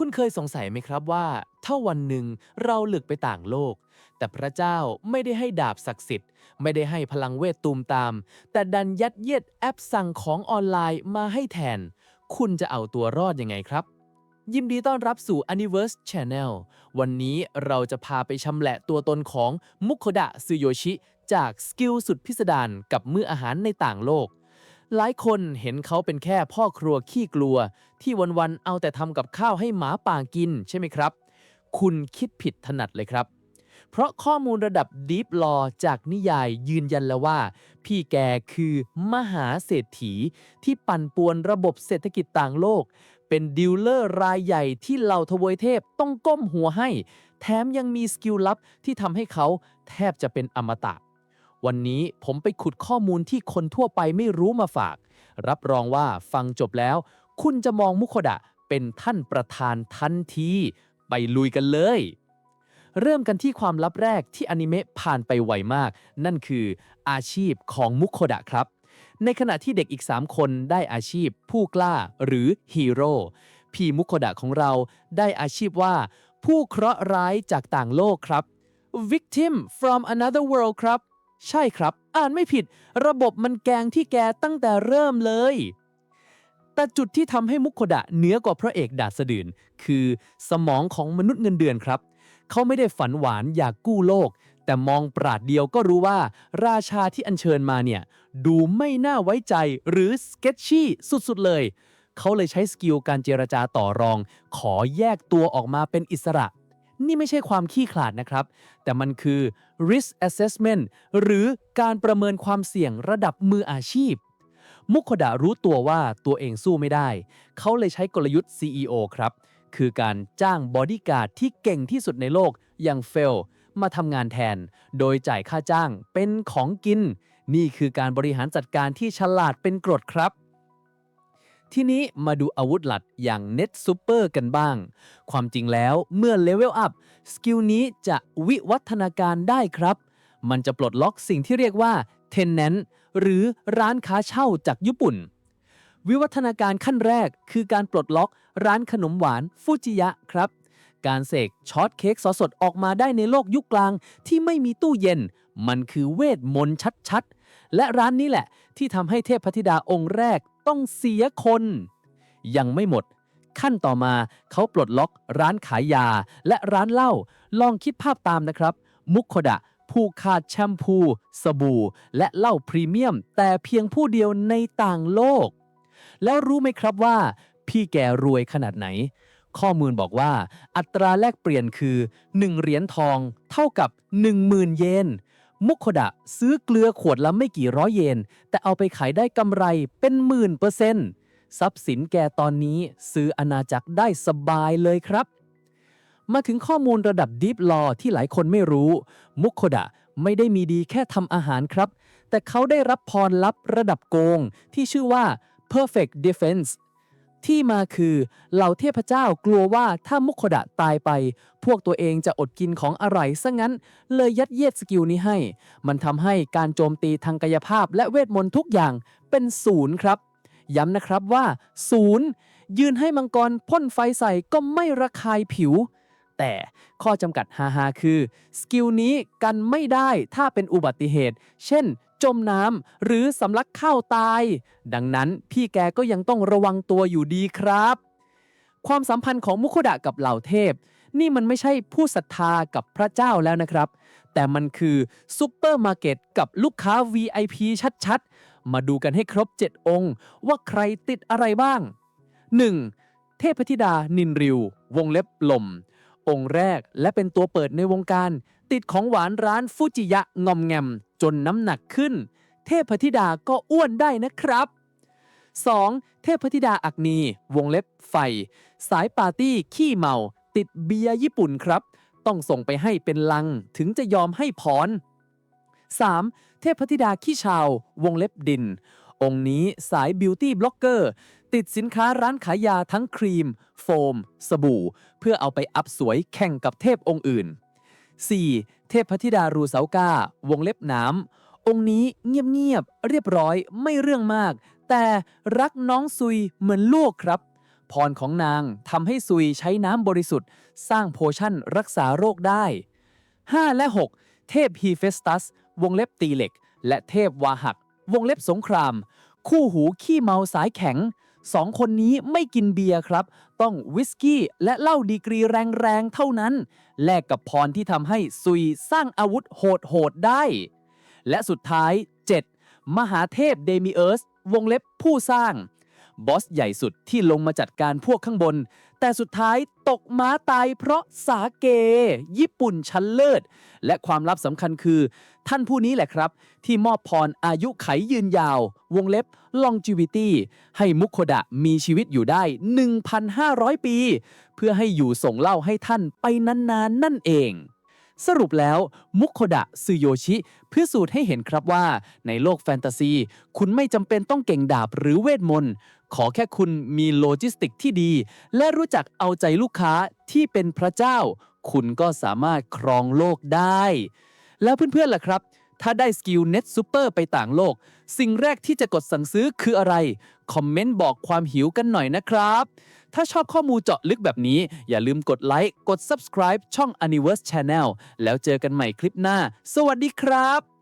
คุณเคยสงสัยไหมครับว่า ถ้าวันหนึ่งเราหลึกไปต่างโลก แต่พระเจ้าไม่ได้ให้ดาบศักดิ์สิทธิ์ ไม่ได้ให้พลังเวทตูมตาม แต่ดันยัดเยียดแอปสั่งของออนไลน์มาให้แทน คุณจะเอาตัวรอดยังไงครับ ยินดีต้อนรับสู่ Universe Channel วันนี้เราจะพาไปชำแหละตัวตนของมุคโคดะซึโยชิ จากสกิลสุดพิสดารกับมื้ออาหารในต่างโลก หลายคนเห็นเขาเป็นแค่พ่อครัวขี้กลัว ที่วันๆเอาแต่ทำกับข้าวให้หมาป่ากินใช่ไหมครับ คุณคิดผิดถนัดเลยครับ เพราะข้อมูลระดับ Deep Law จากนิยายยืนยันแล้วว่า พี่แกคือมหาเศรษฐีที่ปั่นป่วนระบบเศรษฐกิจต่างโลก เป็นดีลเลอร์รายใหญ่ที่เหล่าทวยเทพต้องก้มหัวให้ แถมยังมีสกิลลับที่ทำให้เขาแทบจะเป็นอมตะ วันนี้ผมไปขุดข้อมูลที่คนทั่วไปไม่รู้มาฝาก รับรองว่าฟังจบแล้ว คุณจะมองมุโคดะเป็นท่านประธานทันที ไปลุยกันเลย เริ่มกันที่ความลับแรกที่อนิเมะผ่านไปไวมาก นั่นคืออาชีพของมุโคดะครับ ในขณะที่เด็กอีก 3 คนได้อาชีพ ผู้กล้าหรือฮีโร่พี่มุโคดะของเราได้อาชีพว่า ผู้เคราะห์ร้ายจากต่างโลกครับ victim from another world ครับ ใช่ครับ อ่านไม่ผิด ระบบมันแกงที่แกตั้งแต่เริ่มเลย แต่จุดที่ทำให้มุโคดะเหนือกว่าพระเอกดาสะดืนคือสมองของมนุษย์เงินเดือนครับ เขาไม่ได้ฝันหวานอยากกู้โลก แต่มองปราดเดียวก็รู้ว่า ราชาที่อัญเชิญมาเนี่ย ดูไม่น่าไว้ใจหรือสเก t ชี่สุดๆเลย เขาเลยใช้สกิลการเจรจาต่อรอง ขอแยกตัวออกมาเป็นอิสระ นี่ไม่ใช่ความขี้ขลาดนะครับ แต่มันคือ risk assessment หรือการประเมินความเสี่ยงระดับมืออาชีพ มุโคดะรู้ตัวว่าตัวเองสู้ไม่ได้ เขาเลยใช้กลยุทธ์ CEO ครับ คือการจ้างบอดี้การ์ดที่เก่งที่สุดในโลกอย่างเฟลมาทำงานแทน โดยจ่ายค่าจ้างเป็นของกิน นี่คือการบริหารจัดการที่ฉลาดเป็นกรดครับ ทีนี้มาดูอาวุธหลัดอย่าง Net Super กันบ้าง ความจริงแล้วเมื่อเลเวลอัพสกิลนี้จะวิวัฒนาการได้ครับ มันจะปลดล็อกสิ่งที่เรียกว่า Tenant หรือร้านค้าเช่าจากญี่ปุ่น วิวัฒนาการขั้นแรกคือการปลดล็อกร้านขนมหวานฟูจิยะครับการเสกช็อตเค้กซอสสดออกมาได้ในโลกยุคกลางที่ไม่มีตู้เย็น มันคือเวทมนต์ชัดๆ และร้านนี้แหละที่ทำให้เทพธิดาองค์แรก ต้องเสียคน ยังไม่หมด ขั้นต่อมาเขาปลดล็อกร้านขายยาและร้านเหล้าลองคิดภาพตามนะครับ มุโคดะผู้ขาดแชมพู สบู่ และเหล้าพรีเมียม แต่เพียงผู้เดียวในต่างโลก แล้วรู้ไหมครับว่า พี่แกรวยขนาดไหน ข้อมูลบอกว่า อัตราแลกเปลี่ยนคือ 1 เหรียญทอง เท่ากับ 10,000 เยน มุโคดะซื้อเกลือขวดละไม่กี่ร้อยเยน แต่เอาไปขายได้กำไรเป็นหมื่นเปอร์เซ็นต์ทรัพย์สินแกตอนนี้ซื้ออาณาจักรได้สบายเลยครับ มาถึงข้อมูลระดับ Deep Law ที่หลายคนไม่รู้ มุโคดะไม่ได้มีดีแค่ทำอาหารครับ แต่เขาได้รับพรลับระดับโกงที่ชื่อว่า Perfect Defense ที่มาคือเหล่าเทพเจ้ากลัวว่าถ้ามุโคดะตายไป พวกตัวเองจะอดกินของอร่อยซะงั้น เลยยัดเยียดสกิลนี้ให้ มันทำให้การโจมตีทางกายภาพและเวทมนต์ทุกอย่างเป็นศูนย์ครับ ย้ำนะครับว่าศูนย์ยืนให้มังกรพ่นไฟใส่ก็ไม่ระคายผิว แต่ข้อจำกัดฮาๆคือ สกิลนี้กันไม่ได้ถ้าเป็นอุบัติเหตุ เช่น จมน้ำหรือสำลักข้าวตาย ดังนั้นพี่แกก็ยังต้องระวังตัวอยู่ดีครับ ความสัมพันธ์ของมุโคดะกับเหล่าเทพ นี่มันไม่ใช่ผู้ศรัทธากับพระเจ้าแล้วนะครับ แต่มันคือซูเปอร์มาร์เก็ตกับลูกค้า VIP ชัดๆ มาดูกันให้ครบ 7 องค์ ว่าใครติดอะไรบ้าง 1. เทพธิดานินริว วงเล็บลม องค์แรกและเป็นตัวเปิดในวงการ ติดของหวานร้านฟูจิยะงอมแงม จนน้ำหนักขึ้น เทพธิดาก็อ้วนได้นะครับ 2. เทพธิดาอักนี วงเล็บไฟ สายปาร์ตี้ขี้เมา ติดเบียร์ญี่ปุ่นครับ ต้องส่งไปให้เป็นลังถึงจะยอมให้พร 3. เทพธิดาขี้ชาว วงเล็บดิน องค์นี้สายบิวตี้บล็อกเกอร์ ติดสินค้าร้านขายยาทั้งครีม โฟม สบู่ เพื่อเอาไปอัพสวยแข่งกับเทพองค์อื่น 4. เทพธิดารูเสากา วงเล็บน้ำองค์นี้เงียบๆเรียบร้อยไม่เรื่องมาก แต่รักน้องซุยเหมือนลูกครับ พรของนางทำให้ซุยใช้น้ำบริสุทธิ์ สร้างโพชั่นรักษาโรคได้ 5 และ 6 เทพฮีเฟสตัส วงเล็บตีเหล็ก และเทพวาหัก วงเล็บสงคราม คู่หูขี้เมาสายแข็ง สองคนนี้ไม่กินเบียร์ครับ ต้องวิสกี้และเหล้าดีกรีแรงๆเท่านั้น แลกกับพรที่ทำให้ซุยสร้างอาวุธโหดๆได้ และสุดท้าย 7. มหาเทพเดมิเอิร์สวงเล็บผู้สร้าง บอสใหญ่สุดที่ลงมาจัดการพวกข้างบน แต่สุดท้ายตกม้าตายเพราะสาเก ญี่ปุ่นชั้นเลิศ และความลับสำคัญคือ ท่านผู้นี้แหละครับ ที่มอบพรอายุไขยืนยาว วงเล็บ longevity ให้มุคโคดะมีชีวิตอยู่ได้ 1,500 ปี เพื่อให้อยู่ส่งเล่าให้ท่านไปนานๆนนั่นเองสรุปแล้วมุคโคดะซึโยชิพิสูจน์ให้เห็นครับว่า ในโลกแฟนตาซี คุณไม่จำเป็นต้องเก่งดาบหรือเวทมนต์ ขอแค่คุณมีโลจิสติกที่ดี และรู้จักเอาใจลูกค้าที่เป็นพระเจ้า คุณก็สามารถครองโลกได้ แล้วเพื่อนๆล่ะครับ ถ้าได้สกิล Net Super ไปต่างโลก สิ่งแรกที่จะกดสั่งซื้อคืออะไร คอมเมนต์บอกความหิวกันหน่อยนะครับ ถ้าชอบข้อมูลเจาะลึกแบบนี้ อย่าลืมกดไลค์กด subscribe ช่อง Universe Channel แล้วเจอกันใหม่คลิปหน้า สวัสดีครับ